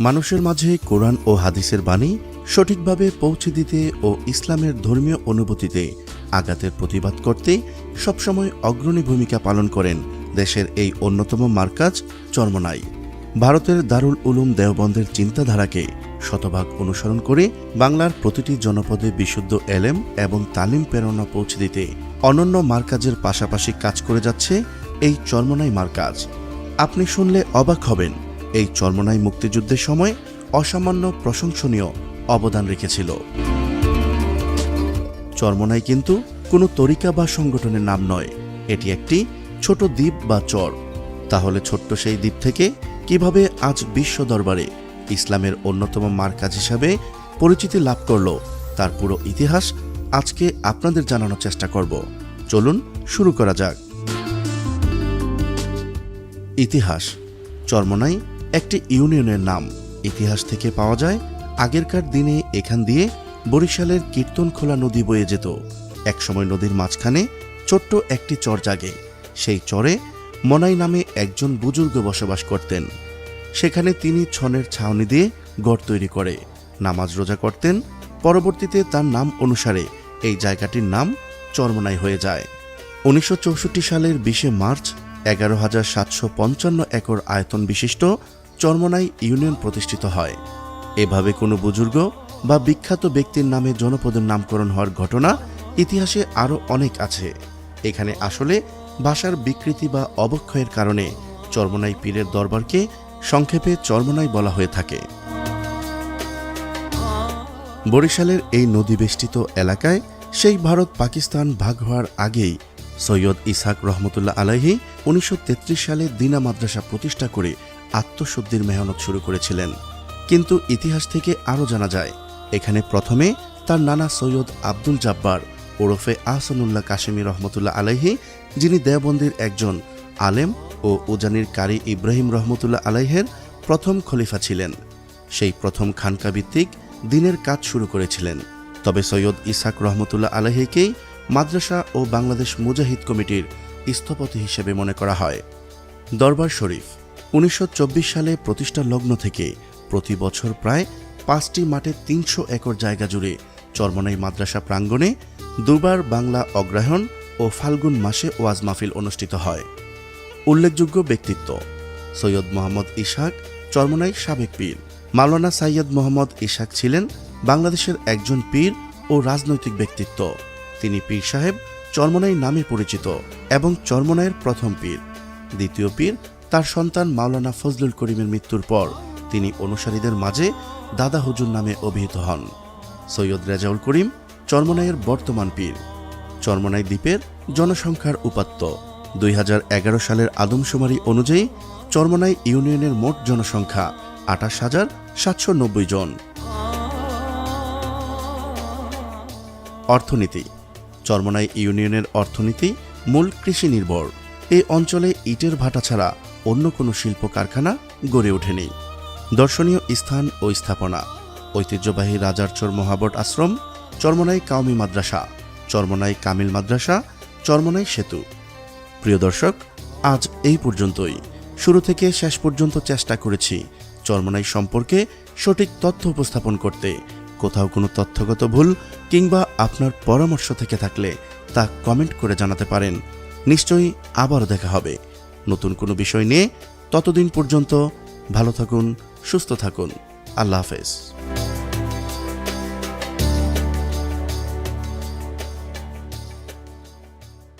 মানুষের মাঝে কোরআন ও হাদিসের বাণী সঠিকভাবে পৌঁছে দিতে ও ইসলামের ধর্মীয় অনুভূতিতে আঘাতের প্রতিবাদ করতে সবসময় অগ্রণী ভূমিকা পালন করেন দেশের এই অন্যতম মার্কাজ চর্মনাই। ভারতের দারুল উলুম দেওবন্দের চিন্তাধারাকে শতভাগ অনুসরণ করে বাংলার প্রতিটি জনপদে বিশুদ্ধ এলেম এবং তালিম প্রেরণা পৌঁছে দিতে অনন্য মার্কাজের পাশাপাশি কাজ করে যাচ্ছে এই চর্মনাই মার্কাজ। আপনি শুনলে অবাক হবেন এই চর্মনাই মুক্তিযুদ্ধের সময় অসামান্য প্রশংসনীয় অবদান রেখেছিল। চর্মনাই কিন্তু কোনো তরিকা বা সংগঠনের নাম নয়। এটি একটি ছোট দ্বীপ বা চর। তাহলে ছোট্ট সেই দ্বীপ থেকে কীভাবে আজ বিশ্ব দরবারে ইসলামের অন্যতম মার্কাজ হিসাবে পরিচিতি লাভ করল, তার পুরো ইতিহাস আজকে আপনাদের জানানোর চেষ্টা করব। চলুন শুরু করা যাক। ইতিহাস। চর্মনাই একটি ইউনিয়নের নাম। ইতিহাস থেকে পাওয়া যায়, আগেরকার দিনে এখান দিয়ে বরিশালের কীর্তনখোলা নদী বয়ে যেত। একসময় নদীর মাঝখানে ছোট্ট একটি চর জাগে। সেই চরে মনাই নামে একজন বুজুর্গ বসবাস করতেন। সেখানে তিনি ছনের ছাউনি দিয়ে গড় তৈরি করে, নামাজ রোজা করতেন। পরবর্তীতে তার নাম অনুসারে এই জায়গাটির নাম চরমনাই হয়ে যায়। উনিশশো চৌষট্টি সালের বিশে মার্চ এগারো হাজার সাতশো পঞ্চান্ন একর আয়তন বিশিষ্ট চরমনাই ইউনিয়ন প্রতিষ্ঠিত হয়। এভাবে কোনো বুজুর্গ বা বিখ্যাত ব্যক্তির নামে জনপদের নামকরণ হওয়ার ঘটনা ইতিহাসে আরও অনেক আছে। এখানে আসলে ভাষার বিকৃতি বা অবক্ষয়ের কারণে চরমনাই পীরের দরবারকে সংক্ষেপে চরমনাই বলা হয়ে থাকে। বরিশালের এই নদীবেষ্টিত এলাকায় সেই ভারত পাকিস্তান ভাগ হওয়ার আগেই সৈয়দ ইসাক রহমতুল্লাহ আলাহি উনিশশো সালে দিনা মাদ্রাসা প্রতিষ্ঠা করে আত্মশুদ্ধির মেহনত শুরু করেছিলেন। কিন্তু ইতিহাস থেকে আরও জানা যায়, এখানে প্রথমে তার নানা সৈয়দ আব্দুল জাব্বার ওরফে আহসানুল্লাহ কাশেমি রহমতুল্লাহ আলাইহি, যিনি দেওবন্দির একজন আলেম ও উজানির কারি ইব্রাহিম রহমতুল্লাহ আলাইহের প্রথম খলিফা ছিলেন। সেই প্রথম খানকা ভিত্তিক দিনের কাজ শুরু করেছিলেন। তবে সৈয়দ ইসাক রহমতুল্লাহ আলাহিকেই মাদ্রাসা ও বাংলাদেশ মুজাহিদ কমিটির স্থপতি হিসেবে মনে করা হয়। দরবার শরীফ উনিশশো চব্বিশ সালে প্রতিষ্ঠা লগ্ন থেকে প্রতি বছর প্রায় পাঁচটি মাঠে তিনশো একর জায়গা জুড়ে চরমনাই মাদ্রাসা প্রাঙ্গণে দুবার বাংলা অগ্রহায়ণ ও ফাল্গুন মাসে ওয়াজ মাহফিল অনুষ্ঠিত হয়। উল্লেখযোগ্য ব্যক্তিত্ব সৈয়দ মোহাম্মদ ইশাক, চরমনাই সাবেক পীর। মাওলানা সাইয়দ মোহাম্মদ ইশাক ছিলেন বাংলাদেশের একজন পীর ও রাজনৈতিক ব্যক্তিত্ব। তিনি পীর সাহেব চরমনাই নামে পরিচিত এবং চরমনাইয়ের প্রথম পীর। দ্বিতীয় পীর তার সন্তান মাওলানা ফজলুল করিমের মৃত্যুর পর তিনি অনুসারীদের মাঝে দাদা হুজুর নামে অভিহিত হন। সৈয়দ রেজাউল করিম, চরমনাইয়ের বর্তমান পীর। চরমনাই দ্বীপের জনসংখ্যার উপাত্ত। দুই হাজার এগারো সালের আদমশুমারি অনুযায়ী চরমনাই ইউনিয়নের মোট জনসংখ্যা আঠাশ হাজার সাতশো নব্বই জন। অর্থনীতি। চরমনাই ইউনিয়নের অর্থনীতি মূল কৃষি নির্ভর। এই অঞ্চলে ইটের ভাটা ছাড়া অন্য কোনো শিল্প কারখানা গড়ে ওঠেনি। দর্শনীয় স্থান ও স্থাপনা। ঐতিহ্যবাহী রাজার রাজারচর মহাবট আশ্রম, চরমনাই কাউমি মাদ্রাসা, চরমনাই কামিল মাদ্রাসা, চরমনাই সেতু। প্রিয় দর্শক, আজ এই পর্যন্তই। শুরু থেকে শেষ পর্যন্ত চেষ্টা করেছি চরমনাই সম্পর্কে সঠিক তথ্য উপস্থাপন করতে। কোথাও কোনো তথ্যগত ভুল কিংবা আপনার পরামর্শ থেকে থাকলে তা কমেন্ট করে জানাতে পারেন। নিশ্চয়ই আবারও দেখা হবে। নতুন কোনো বিষয় নিয়ে ততদিন পর্যন্ত ভালো থাকুন সুস্থ থাকুন। আল্লাহ হাফেজ।